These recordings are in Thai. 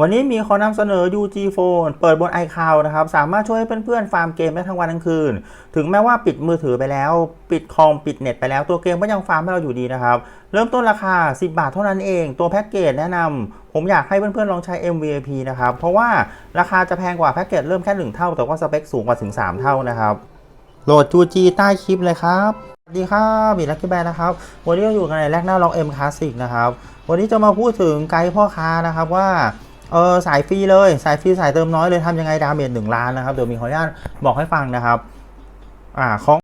วันนี้มีขอนำเสนอ UG Phone เปิดบน iCloud นะครับ สามารถช่วยให้เพื่อนๆ ฟาร์มเกมได้ทั้งวันทั้งคืน ถึงแม้ว่าปิดมือถือไปแล้ว ปิดคอมปิดเน็ตไปแล้วตัวเกมก็ยังฟาร์มให้เราอยู่ดีนะครับ เริ่มต้นราคา 10 บาทเท่านั้นเอง ตัวแพ็กเกจแนะนำผมอยากให้เพื่อนๆ ลองใช้ MVP นะครับ เพราะว่าราคาจะแพงกว่าแพ็กเกจเริ่มแค่ 1 เท่า แต่ว่าสเปคสูงกว่าถึง 3 เท่านะครับโหลด 2G ใต้คลิปเลยครับสวัสดีครับบีลักกี้แบนนะครับ วันนี้เราอยู่กันในแรกหน้าล็อก M Classic นะครับ วันนี้จะมาพูดถึงไกด์พ่อค้านะครับว่า เออสายฟรีเลยสายฟรีสายเติมน้อยเลยทำยังไงดาเมจหนึ่งล้านนะครับเดี๋ยวมีขออนุญาตบอกให้ฟังนะครับอ่าของ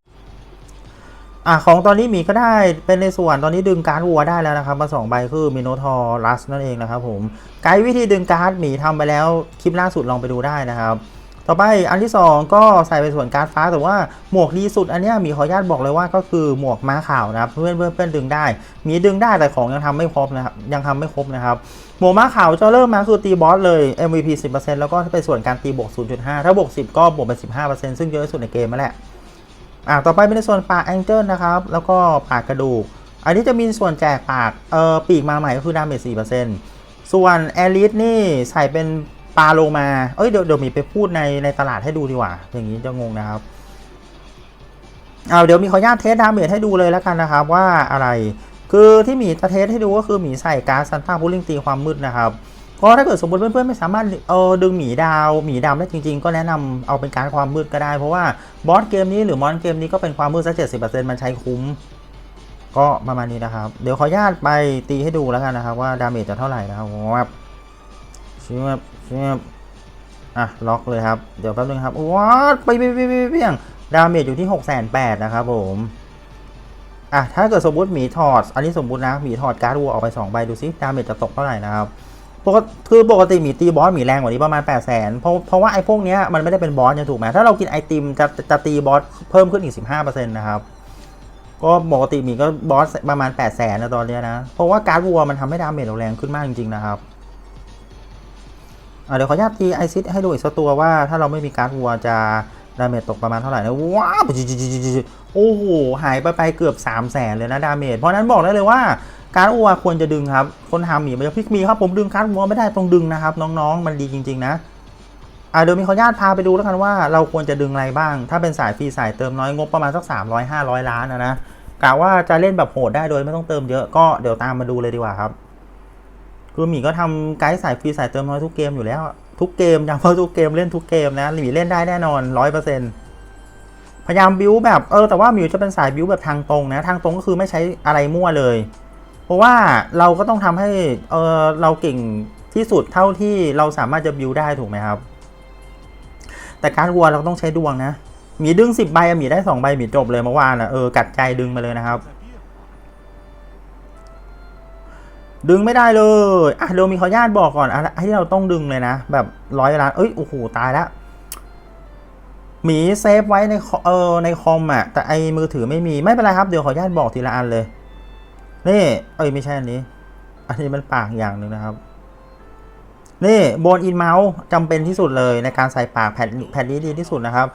อ่าของตอนนี้หมีก็ได้เป็นในส่วนตอนนี้ดึงการ์ดวัวได้แล้วนะครับ มาสองใบคือมิโนทอร์ลัสนั่นเองนะครับผมไกด์วิธีดึงการ์ดหมีทำไปแล้วคลิปล่าสุดลองไปดูได้นะครับ ต่อไปอันที่ 2 ก็ใส่เป็นส่วนการฟ้าแต่ว่าหมวกดีสุดอันนี้มีขออนุญาตบอกเลยว่าก็คือหมวกม้าขาวนะครับเพื่อนเพื่อนเพื่อนดึงได้ มีดึงได้แต่ของยังทำไม่ครบนะครับยังทำไม่ครบนะครับหมวกม้าขาวจะเริ่มมาคือตีบอสเลย MVP 10%แล้วก็เป็นส่วนการตีบวก 0.5 ถ้าบวก 10 ก็บวกเป็น15%ซึ่งเยอะที่สุดในเกมมาแหละอ่าต่อไปเป็นในส่วนปากแองเจิลนะครับแล้วก็ปากกระดูก อันนี้จะมีส่วนแจกปากเอ่อปีกมาใหม่ก็คือดาเมจ4%ส่วนแอลิสนี่ใส่เป็น ปลาโลมา เอ้ยเดี๋ยวเดี๋ยวมีไปพูดในในตลาดให้ดูดีกว่า อย่างนี้จะงงนะครับ เอาเดี๋ยวมีขออนุญาตเทสดาเมจให้ดูเลยแล้วกันนะครับ ว่าอะไรคือที่หมีจะเทสให้ดูก็คือหมีใส่การซันต้าพูลิงตีความมืดนะครับก็ถ้าเกิดสมมติเพื่อนๆไม่สามารถเออดึงหมีดาวหมีดำได้จริงๆ ก็แนะนำเอาเป็นการความมืดก็ได้ เพราะว่าบอสเกมนี้หรือมอนเกมนี้ก็เป็นความมืดสักเจ็ดสิบเปอร์เซ็นต์มันใช้คุ้ม ก็ประมาณนี้นะครับ เดี๋ยวขออนุญาตไปตีให้ดูแล้วกันนะครับ ว่าดาเมจจะเท่าไหร่นะครับวับ เชื่อมเชื่อมอะล็อกเลยครับ เดี๋ยวแป๊บนึงครับว้าไปไปไปไปเพียงดาเมจอยู่ที่หกแสนแปดนะครับผมอะถ้าเกิดสมมติหมีถอด อันนี้สมมตินะหมีถอดการ์ดวัวออกไปสองใบดูซิดาเมจจะตกเท่าไหร่นะครับปกติคือปกติหมีตีบอสหมีแรงกว่านี้ประมาณ8 0 0แสนเพราะเพราะว่าไอ้พวกเนี้ยมันไม่ได้เป็นบอสยังถูกไหมถ้าเรากินไอติมจะจะตีบอสเพิ่มขึ้นอีก 15%นะครับก็ปกติหมีก็บอสประมาณ8 0 0แสนนะตอนเนี้ยนะเพราะว่าการ์ดวัวมันทำให้ดาเมจเราแรงขึ้นมากจริงๆนะครับ เดี๋ยวขออนุญาตตีไอซิดให้ดูอีกสักตัวว่าถ้าเราไม่มีการ์ดวัวจะดาเมจตกประมาณเท่าไหร่นะว้าวโอ้โหหายไปไปเกือบ 3 0 0แสนเลยนะดาเมจเพราะฉะนั้นบอกได้เลยว่าการอัวควรจะดึงครับ คนทำหมีมันจะพลิกมีครับผมดึงการอัวไม่ได้ต้องดึงนะครับ น้องๆ มันดีจริง ๆ นะอ่าเดี๋ยวมีขออนุญาตพาไปดูแล้วกันว่าเราควรจะดึงอะไรบ้าง ถ้าเป็นสายฟรีสายเติมน้อยงบประมาณสัก 300 500 ล้านนะนะกะว่าจะเล่นแบบโหดได้โดยไม่ต้องเติมเยอะก็เดี๋ยวตามมาดูเลยดีกว่าครับ คือหมีก็ทำไกด์สายฟรีสายเติมน้อยทุกเกมอยู่แล้ว ทุกเกมย้ำว่าทุกเกมเล่นทุกเกมนะหมีเล่นได้แน่นอนร้อยเปอร์เซ็นต์พยายามบิวแบบเออแต่ว่าหมิวจะเป็นสายบิวแบบทางตรงนะทางตรงก็คือไม่ใช้อะไรมั่วเลย เพราะว่าเราก็ต้องทำให้เออเราเก่งที่สุดเท่าที่เราสามารถจะบิวได้ถูกไหมครับ แต่การวัวเราต้องใช้ดวงนะหมีดึงสิบใบหมีได้สองใบหมีจบเลยเมื่อวานอะเออกัดใจดึงมาเลยนะครับ ดึงไม่ได้เลย อะเดี๋ยวมีขออนุญาตบอกก่อนอะที่เราต้องดึงเลยนะ แบบร้อยล้าน เอ้ย โอ้โห ตายแล้วหมีเซฟไว้ในเออในคอมอะแต่ไอมือถือไม่มี ไม่เป็นไรครับ เดี๋ยวขออนุญาตบอกทีละอันเลย นี่ เอ้ย ไม่ใช่อันนี้ อันนี้มันปากอย่างหนึ่งนะครับ นี่โบนอินเมาส์จำเป็นที่สุดเลยในการใส่ปากแผ่นแผ่นนี้ดีที่สุดนะครับ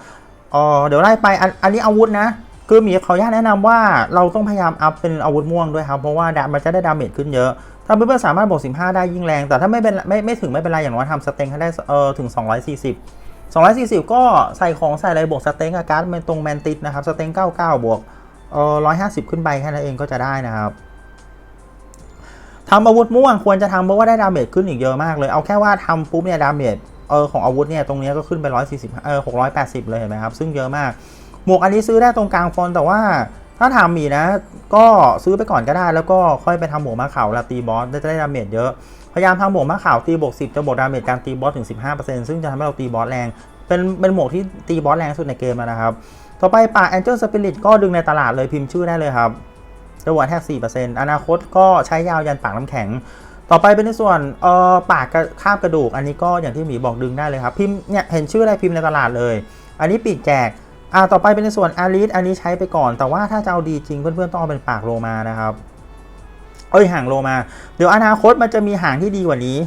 อ๋อเดี๋ยวไล่ไป อันนี้อาวุธนะคือหมีขออนุญาตแนะนำว่าเราต้องพยายามอัพเป็นอาวุธม่วงด้วยครับ เพราะว่าดามันจะได้ดาเมจขึ้นเยอะ ถ้าเพื่อนๆสามารถบวก15 ได้ยิ่งแรง แต่ถ้าไม่เป็นไม่ไม่ถึงไม่เป็นไรอย่างน้อยทำสเต็งให้ได้เออถึง 240 240 ก็ใส่ของใส่อะไรบวกสเต็งอาการ์ดเป็นตรงแมนติสนะครับสเต็ง99 บวกเออ150 ขึ้นไปแค่นั้นเองก็จะได้นะครับทำอาวุธม่วงควรจะทำเพราะว่าได้ดาเมจขึ้นอีกเยอะมากเลย เอาแค่ว่าทำปุ๊บเนี่ยดาเมจเออของอาวุธเนี่ยตรงนี้ก็ขึ้นไป140เออ680 เลยเห็นไหมครับซึ่งเยอะมากหมวกอันนี้ซื้อได้ตรงกลางฟอนแต่ว่า ถ้าทำมีนะ ก็ซื้อไปก่อนก็ได้ แล้วก็ค่อยไปทำหมวกมะขาวล้วตีบอสจะได้ดาเมจเยอะ พยายามทำหมวกมะขาวตีบวก10 จะบวกดาเมจการตีบอสถึง 15%ซึ่งจะทำให้เราตีบอสแรง เป็นเป็นหมวกที่ตีบอสแรงสุดในเกมแล้วนะครับ ต่อไปป่า Angel Spirit ก็ดึงในตลาดเลยพิมพ์ชื่อได้เลยครับจะวัดแท็ก4%อนาคตก็ใช้ยาวยันปากน้ำแข็งต่อไปเป็นในส่วนเอ่อปากกระคาบกระดูก อันนี้ก็อย่างที่หมีบอกดึงได้เลยครับพิมพ์เนี่ยเห็นชื่ออะไรพิมพ์ในตลาดเลย อันนี้ปีกแจก อ่าต่อไปเป็นในส่วนอาริสอันนี้ใช้ไปก่อน แต่ว่าถ้าจะเอาดีจริงเพื่อนๆต้องเอาเป็นปากโลมานะครับเอ้ยห่างโลมา เดี๋ยวอนาคตมันจะมีห่างที่ดีกว่านี้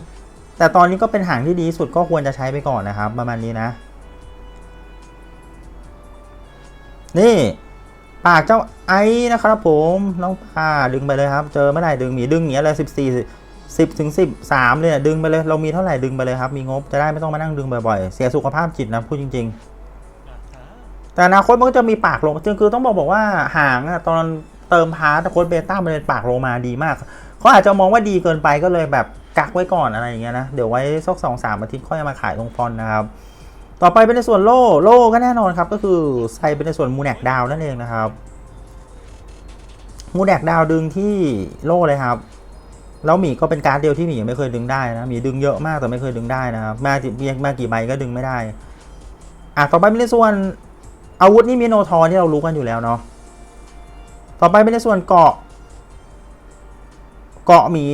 แต่ตอนนี้ก็เป็นหางที่ดีสุดก็ควรจะใช้ไปก่อนนะครับ ประมาณนี้นะ นี่ปากเจ้าไอ้นะครับผมน้องปลาดึงไปเลยครับ เจอเมื่อไหร่ดึงหมีดึงอย่างเงี้ยเลยสิบสี่สิบถึงสิบสามเลยนี่ยดึงไปเลย เรามีเท่าไหร่ดึงไปเลยครับ มีงบจะได้ไม่ต้องมานั่งดึงบ่อยๆ เสียสุขภาพจิตนะพูดจริง ๆ แต่อนาคตมันก็จะมีปากลงจริงคือต้องบอกบอกว่าหางอะตอนเติมพาร์ตโค้ดเบต้ามันเป็นปากโลมาดีมากเขาอาจจะมองว่าดีเกินไปก็เลยแบบกักไว้ก่อนอะไรอย่างเงี้ยนะ เดี๋ยวไว้สักสองสามอาทิตย์ค่อยมาขายตรงฟอนนะครับ ต่อไปเป็นในส่วนโล่โล่ก็แน่นอนครับ ก็คือใส่เป็นในส่วนมูแนกดาวนั่นเองนะครับมูแนกดาวดึงที่โล่เลยครับแล้วหมีก็เป็นการ์ดเดียวที่หมียังไม่เคยดึงได้นะหมีดึงเยอะมากแต่ไม่เคยดึงได้นะครับมากี่มากี่ใบก็ดึงไม่ได้อะต่อไปเป็นในส่วน อาวุธนี่มีโนทอร์ที่เรารู้กันอยู่แล้วเนาะ ต่อไปเป็นในส่วนเกาะ เกาะหมี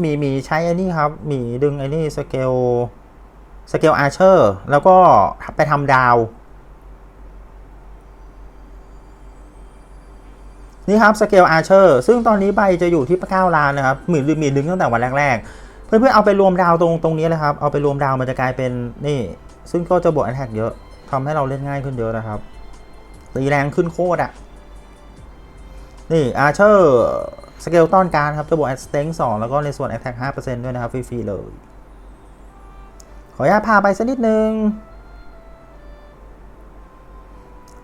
หมีหมีใช้อ้นี่ครับหมีดึงอ้นี่สเกลสเกลอาร์เชอร์แล้วก็ไปทำดาว นี่ครับสเกลอาร์เชอร์ซึ่งตอนนี้ใบจะอยู่ที่9ล้านนะครับหมีหมีดึงตั้งแต่วันแรกๆ เพื่อนๆเอาไปรวมดาวตรงตรงนี้เลยครับ เอาไปรวมดาวมันจะกลายเป็นนี่ ซึ่งก็จะบวกแอนแทกเยอะ ทำให้เราเล่นง่ายขึ้นเยอะนะครับ ตีแรงขึ้นโคตรอะนี่อาร์เชอร์สเกลต้อนการครับจะบวกแอตสเต็งสองแล้วก็ในส่วนแอตแทกห้าเปอร์เซ็นต์ด้วยนะครับ ฟรีๆเลย ขออนุญาตพาไปสักนิดนึง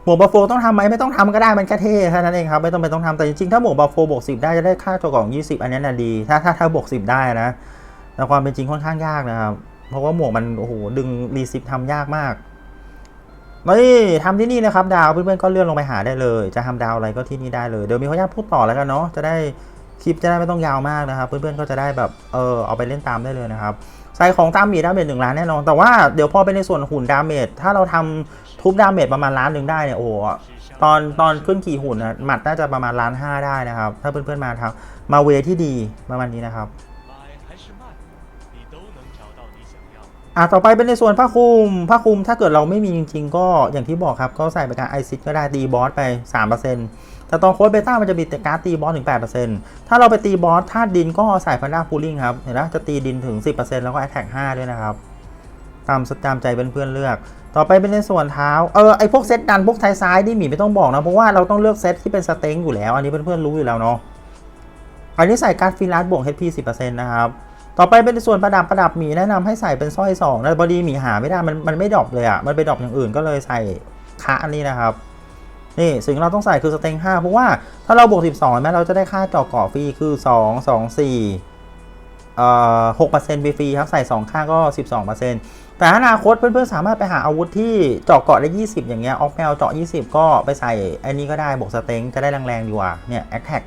หมวกบัฟโฟต้องทำไหมไม่ต้องทำก็ได้มันแค่เท่แค่นั้นเองครับ ไม่ต้องไปต้องทำแต่จริงๆ ถ้าหมวกบัฟโฟบวกสิบได้จะได้ค่าตัวกล่องยี่สิบอันนี้น่ะดีถ้าถ้าถ้าบวกสิบได้นะแต่ความเป็นจริงค่อนข้างยากนะครับ เพราะว่าหมวกมันโอ้โหดึงรีซิปทำยากมาก นี่ทำที่นี่นะครับดาวเพื่อนๆก็เลื่อนลงไปหาได้เลย จะทำดาวอะไรก็ที่นี่ได้เลย เดี๋ยวมีขออนุญาตพูดต่อแล้วกันเนาะจะได้คลิปจะได้ไม่ต้องยาวมากนะครับเพื่อนๆก็จะได้แบบเออเอาไปเล่นตามได้เลยนะครับใส่ของตามมีดาเมจหนึ่งล้านแน่นอน แต่ว่าเดี๋ยวพอไปในส่วนหุ่นดาเมจถ้าเราทำทุบดาเมจประมาณล้านหนึ่งได้เนี่ยโอ้ตอนตอนขึ้นขี่หุ่นนะหมัดน่าจะประมาณล้านห้าได้นะครับ ถ้าเพื่อนๆมาทำมาเวที่ดีประมาณนี้นะครับ อะต่อไปเป็นในส่วนผ้าคลุมผ้าคลุมถ้าเกิดเราไม่มีจริง ๆ ก็อย่างที่บอกครับ ก็ใส่เป็นการไอซิดก็ได้ตีบอสไป 3%แต่ตอนโค้ดเบต้ามันจะมีแต่การตีบอสถึง 8%ถ้าเราไปตีบอสธาตุดินก็ใส่ฟันด้าพูลิ่งครับเห็นไหมจะตีดินถึง 10%แล้วก็แอ t แทก5ด้วยนะครับ ตามสตามใจเพื่อนๆเลือก ต่อไปเป็นในส่วนเท้าเออไอพวกเซตดันพวกไทยซ้ายนี่หมีไม่ต้องบอกนะเพราะว่าเราต้องเลือกเซตที่เป็นสเต็งอยู่แล้ว อันนี้เพื่อนๆรู้อยู่แล้วเนาะอันนี้ใส่การ์ดฟิลัสบวก HP 10%นะครับ ต่อไปเป็นส่วนประดับประดับหมีแนะนำให้ใส่เป็นสร้อยสองนะพอดีหมีหาไม่ได้มันมันไม่ดรอปเลยอะ่ะมันไปดรอปอย่างอื่นก็เลยใส่คะอันนี้นะครับนี่สิ่งที่เราต้องใส่คือสเต็ง5เพราะว่าถ้าเราบวก 12แม้เราจะได้ค่าเจาะเกาะฟรีคือ 2 2 4เอ่อ6%ฟรีครับใส่ 2 ค่าก็ 12%แต่อนาคตเพื่อนๆสามารถไปหาอาวุธที่เจาะเกาะได้ 20 อย่างเงี้ยออกแมวเจาะ 20 ก็ไปใส่อันนี้ก็ได้บวกสเต็งจะได้แรงๆดีกว่าเนี่ยแอคแท็ก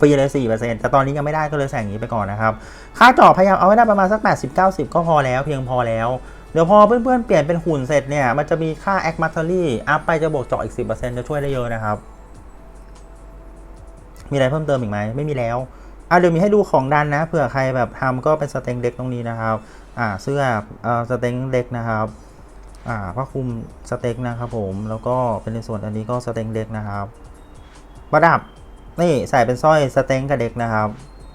ฟรีเลย4%แต่ตอนนี้ยังไม่ได้ก็เลยใส่อย่างนี้ไปก่อนนะครับ ค่าจาะพยายามเอาไว้ได้ประมาณสัก 80 90 ก็พอแล้วเพียงพอแล้ว เดี๋ยวพอเพื่อนๆเปลี่ยนเป็นหุ่นเสร็จเนี่ย มันจะมีค่า a c m a t e r y อัพไปจะบวกจาะอีก 10%จะช่วยได้เยอะนะครับ มีอะไรเพิ่มเติมอีกไหมไม่มีแล้วอะเดี๋ยวมีให้ดูของดันนะเผื่อใครแบบทำก็เป็นสเต็งเด็กตรงนี้นะครับ อ่าเสื้อเอ่อสเต็งเด็กนะครับ อ่าผ้าคลุมสเต็กนะครับผมแล้วก็เป็นในส่วนอันนี้ก็สเต็งเด็กนะครับ ประดับ นี่ใส่เป็นสร้อยสเต็งกับเด็กนะครับ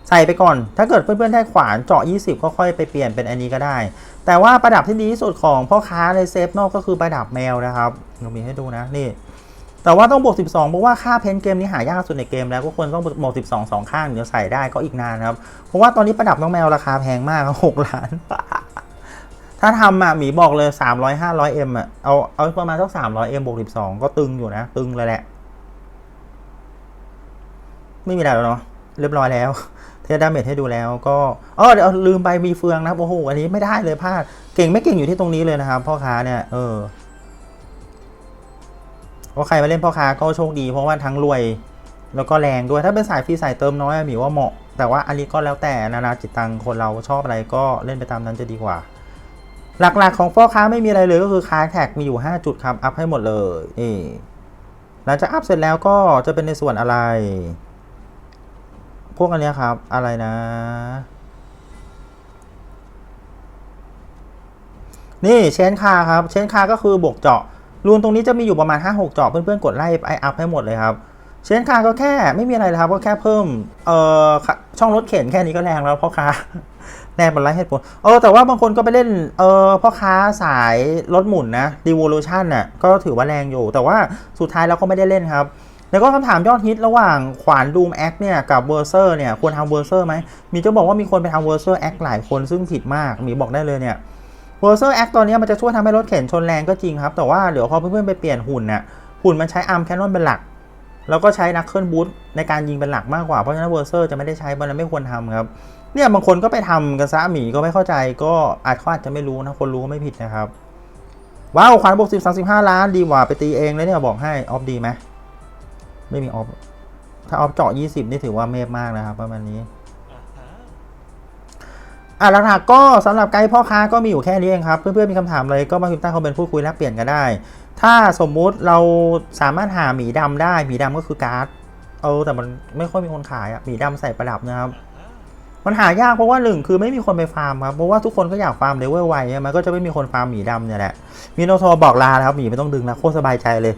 ใส่ไปก่อน ถ้าเกิดเพื่อนๆได้ขวานเจาะ 20 ก็ค่อยไปเปลี่ยนเป็นอันนี้ก็ได้ แต่ว่าประดับที่ดีที่สุดของพ่อค้าในเซฟนอกก็คือประดับแมวนะครับเรามีให้ดูนะนี่ แต่ว่าต้องบวก 12 เพราะว่าค่าเพนเกมนี้หายากสุดในเกมแล้วก็ควรต้องบวก 12สองข้างเดี๋ยวใส่ได้ก็อีกนานครับ เพราะว่าตอนนี้ประดับน้องแมวราคาแพงมาก6ล้าน ถ้าทำอะหมีบอกเลย 300 500 m อะ เอาเอาประมาณสัก300 m บวก 12 ก็ตึงอยู่นะ ตึงเลยแหละ ไม่มีอะไรแล้วเนาะเรียบร้อยแล้ว เทดาเมจให้ดูแล้วก็อ๋อเดี๋ยวลืมไปมีเฟืองนะโอ้โหอันนี้ไม่ได้เลยพลาดเก่งไม่เก่งอยู่ที่ตรงนี้เลยนะครับ พ่อค้าเนี่ยเออว่าใครมาเล่นพ่อค้าก็โชคดี เพราะว่าทั้งรวยแล้วก็แรงด้วยถ้าเป็นสายฟรีสายเติมน้อยหมีว่าเหมาะ แต่ว่าอันนี้ก็แล้วแต่นานาจิตตังคนเราชอบอะไรก็เล่นไปตามนั้นจะดีกว่า หลักๆของพ่อค้าไม่มีอะไรเลยก็คือค้าแท็กมีอยู่ 5 จุดครับอัพให้หมดเลยนี่หลังจากอัพเสร็จแล้วก็จะเป็นในส่วนอะไร พวกอันเนี้ยครับ อะไรนะ นี่เชนคาครับ เชนคาก็คือบวกเจาะรูนตรงนี้จะมีอยู่ประมาณ 5-6 เจาะเพื่อนๆกดไล่ไออัพให้หมดเลยครับ เชนคาก็แค่ไม่มีอะไรเลยครับ ก็แค่เพิ่มเอ่อช่องรถเข็นแค่นี้ก็แรงแล้วพ่อค้าแรงมันไร้เหตุผลเออแต่ว่าบางคนก็ไปเล่นเออพ่อค้าสายรถหมุนนะ Revolution น่ะก็ถือว่าแรงอยู่ แต่ว่าสุดท้ายเราก็ไม่ได้เล่นครับ แล้วก็คำถามยอดฮิตระหว่างขวานดูมแอคเนี่ยกับเวอร์เซอร์เนี่ยควรทำเวอร์เซอร์ไหมมีจะบอกว่ามีคนไปทำเวอร์เซอร์แอคหลายคนซึ่งผิดมากมีบอกได้เลยเนี่ยเวอร์เซอร์แอคตัวเนี้มันจะช่วยทำให้รถเข็นชนแรงก็จริงครับ แต่ว่าเดี๋ยวพอเพื่อนๆไปเปลี่ยนหุ่นน่ะหุ่นมันใช้อาร์มแคนนอนเป็นหลัก แล้วก็ใช้นักเคลื่อนบูทในการยิงเป็นหลักมากกว่าเพราะฉะนั้นเวอร์เซอร์จะไม่ได้ใช้มันไม่ควรทำครับเนี่ยบางคนก็ไปทำกันซะหมีก็ไม่เข้าใจก็อาจเขาอาจจะไม่รู้นะคนรู้ก็ไม่ผิดนะครับว้าวขวานบวกสิบสามสิบห้าล้านดีกว่าไปตีเองเลยเนี่ยบอกให้ออฟดีไหม ไม่มีออฟ ถ้าออฟเจาะยี่สิบนี่ถือว่าเมฟมากนะครับ ประมาณนี้อะหลักๆก็สำหรับไกด์พ่อค้าก็มีอยู่แค่นี้เองครับ เพื่อนๆมีคำถามอะไรก็มาพิมพ์ใต้คอมเมนต์พูดคุยแลกเปลี่ยนกันได้ ถ้าสมมุติเราสามารถหาหมีดำได้ หมีดำก็คือการ์ด เออแต่มันไม่ค่อยมีคนขายอะหมีดำใส่ประดับนะครับ มันหายากเพราะว่าหนึ่งคือไม่มีคนไปฟาร์มครับเพราะว่าทุกคนก็อยากฟาร์มเลเวลไวใช่ไหมก็จะไม่มีคนฟาร์มหมีดำเนี่ยแหละมิโนทอร์บอกลาแล้วครับหมีไม่ต้องดึงแล้วโคตรสบายใจเลย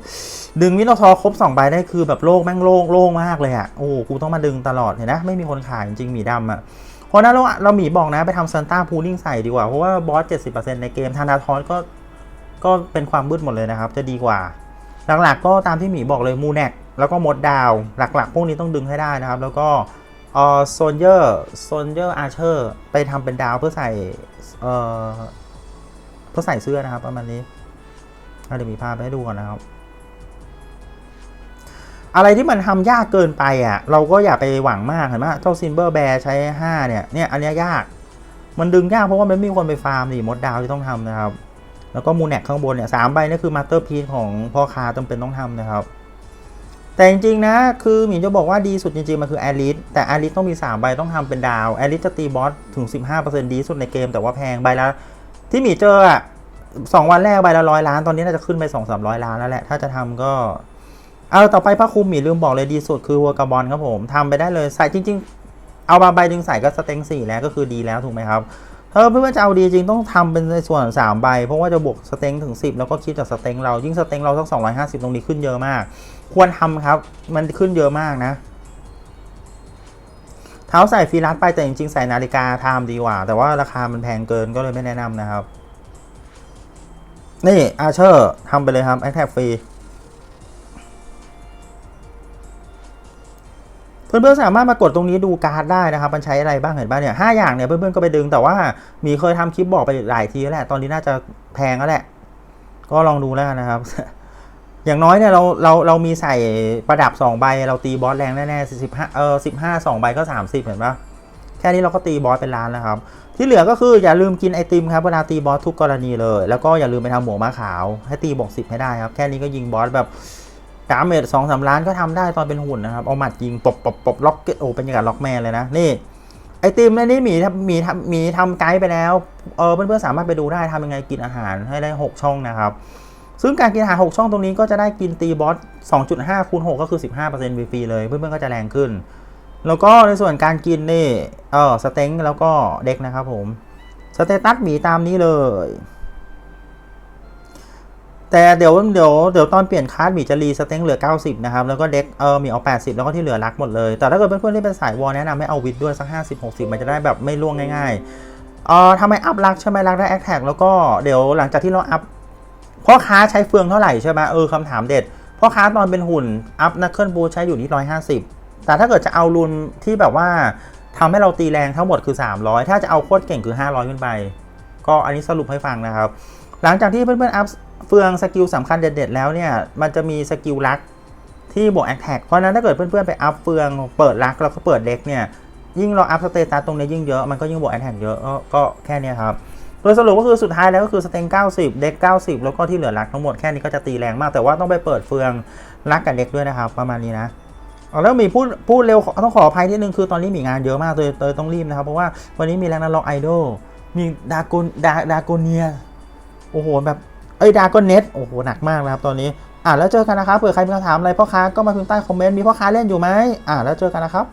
ดึงมิโนทอร์ครบ2ใบได้คือแบบโล่งแม่งโล่งโล่งมากเลยอะโอ้กูต้องมาดึงตลอดเห็นนะไม่มีคนขายจริงหมีดำอะเพราะนั้นเราเราหมีบอกนะไปทำซันต้าพูลิ่งใส่ดีกว่าเพราะว่าบอส70%ในเกมธนาทอนก็ก็เป็นความมืดหมดเลยนะครับ จะดีกว่า หลักๆ ก็ตามที่หมีบอกเลยมูแนกแล้วก็มดดาว หลักๆ พวกนี้ต้องดึงให้ได้นะครับ แล้วก็ เอ่อโซนเยอร์โซนเยอร์อาร์เชอร์ไปทำเป็นดาวเพื่อใส่เอ่อเพื่อใส่เสื้อนะครับประมาณนี้เดี๋ยวมีภาพให้ดูก่อนนะครับ อะไรที่มันทำยากเกินไปอะ เราก็อย่าไปหวังมากเห็นไหมเจ้าซินเบอร์แบร์ใช้ 5 เนี่ยเนี่ยอันนี้ยาก มันดึงยากเพราะว่ามันไม่มีคนไปฟาร์มดิมดดาวที่ต้องทำนะครับ แล้วก็มูแนกข้างบนเนี่ยสามใบนี่คือมาสเตอร์พี e ของพ่อค้าจำเป็นต้องทำนะครับ แต่จริงๆนะ คือหมีจะบอกว่าดีสุดจริงๆ มันคือแอลิสแต่แอลิสต้องมี 3 ใบต้องทำเป็นดาวแอลิสจะตีบอสถึง 15%ดีสุดในเกมแต่ว่าแพงใบละที่หมีเจออะสองวันแรกใบละร้อยล้านตอนนี้น่าจะขึ้นไป2 3 0 0ล้านแล้วแหละ ถ้าจะทำก็ เอาต่อไปพระคุมหมีลืมบอกเลยดีสุดคือวัวกระบอลครับผมทำไปได้เลยใส่จริง ๆ เอามาใบดึงใส่ก็สเต็งสี่แล้วก็คือดีแล้วถูกไหมครับถ้าเพื่อจะเอาดีจริงต้องทำเป็นในส่วน 3 ใบ เพราะว่าจะบวกสเต็งถึง 10 แล้วก็คิดจากสเต็งเรายิ่งสเต็งเราสัก250 ตรงนี้ขึ้นเยอะมาก ควรทำครับ มันขึ้นเยอะมากนะ เท้าใส่ฟรีลัสไปแต่จริงๆ ใส่นาฬิกาไทม์ดีกว่า แต่ว่าราคามันแพงเกินก็เลยไม่แนะนำนะครับ นี่อาเชอร์ทำไปเลยครับแอคแท็กฟรีเพื่อนๆสามารถมากดตรงนี้ดูการ์ดได้นะครับ มันใช้อะไรบ้างเห็นป่ะเนี่ยห้าอย่างเนี่ยเพื่อนๆก็ไปดึงแต่ว่ามีเคยทำคลิปบอกไปหลายทีแล้วแหละ ตอนนี้น่าจะแพงแล้วแหละ ก็ลองดูแล้วนะครับ อย่างน้อยเนี่ยเราเราเรามีใส่ประดับ 2 ใบ เราตีบอสแรงแน่ๆสิบห้าเออสิบห้าสองใบก็ 30 เห็นปะแค่นี้เราก็ตีบอสเป็นล้านแล้วครับ ที่เหลือก็คืออย่าลืมกินไอติมครับเวลาตีบอสทุกกรณีเลย แล้วก็อย่าลืมไปทำหมวกม้าขาวให้ตีบวกสิบให้ได้ครับ แค่นี้ก็ยิงบอสแบบดาเมจสองสามล้านก็ทำได้ตอนเป็นหุ่นนะครับ เอาหมัดยิงปบปบปบล็อกเกตโอ้เป็นอย่างกับล็อกแมนเลยนะนี่ไอติมในนี้หมีทำมีทำมีทำไกด์ไปแล้วเออเพื่อนๆสามารถไปดูได้ทำยังไงกินอาหารให้ได้ 6 ช่องนะครับ ซึ่งการกินอาหาร 6 ช่องตรงนี้ก็จะได้กินตีบอส 2.5 คูณ 6 ก็คือ 15%ฟรีเลย เพื่อนๆ ก็จะแรงขึ้น แล้วก็ในส่วนการกินนี่เออสเต็งแล้วก็เด็กนะครับผมสเตตัสหมีตามนี้เลย แต่เดี๋ยวเดี๋ยวเดี๋ยวตอนเปลี่ยนคาร์ดหมีจะรีสเต็งเหลือ 90 นะครับ แล้วก็เด็กเออมีเอา 80 แล้วก็ที่เหลือรักหมดเลย แต่ถ้าเกิดเพื่อนๆที่เป็นสายวอลแนะนำให้เอาวิดด้วยสัก 50 60 มันจะได้แบบไม่ล่วงง่ายๆเออทำไมอัพรักใช่ไหมรักได้แอคแท็กแล้วก็เดี๋ยวหลังจากที่เราอัพ พ่อค้าใช้เฟืองเท่าไหร่ใช่ไหมเออคำถามเด็ดพ่อค้าตอนเป็นหุ่นอัพนักเคลื่อนบูใช้อยู่ที่150แต่ถ้าเกิดจะเอารุนที่แบบว่าทำให้เราตีแรงทั้งหมดคือ 300 ถ้าจะเอาโคตรเก่งคือ 500 ขึ้นไป ก็อันนี้สรุปให้ฟังนะครับ หลังจากที่เพื่อนๆอัพเฟืองสกิลสำคัญเด็ดๆแล้วเนี่ย มันจะมีสกิลลักที่บวกแอคแท็กเพราะนั้นถ้าเกิดเพื่อนๆไปอัพเฟืองเปิดลักแล้วก็เปิดเด็กเนี่ย ยิ่งเราอัพสเตตัสตรงนี้ยิ่งเยอะ มันก็ยิ่งบวกแอคแท็กเยอะ ก็แค่นี้ครับ ดยสรุปก็คือสุดท้ายแล้วก็คือสเต็ง90 เด็ก 90 แล้วก็ที่เหลือลักทั้งหมดแค่นี้ก็จะตีแรงมากแต่ว่าต้องไปเปิดเฟืองลักกับเด็กด้วยนะครับ ประมาณนี้นะแล้วมีพูดพูดเร็วต้องขออภัยที่นึงคือตอนนี้มีงานเยอะมากเลยเลยต้องรีบนะครับ เพราะว่าวันนี้มีแรงนันล็อกไอดอลมีดากนดาดากเนียโอ้โหแบบเอ้ยดาก็เน็ตโอ้โหหนักมากนะครับตอนนี้อะแล้วเจอกันนะครับเผื่อใครมีคำถามอะไรพ่อค้าก็มาพิมพ์ใต้คอมเมนต์มีพ่อค้าเล่นอยู่ไหมอะแล้วเจอกันนะครับ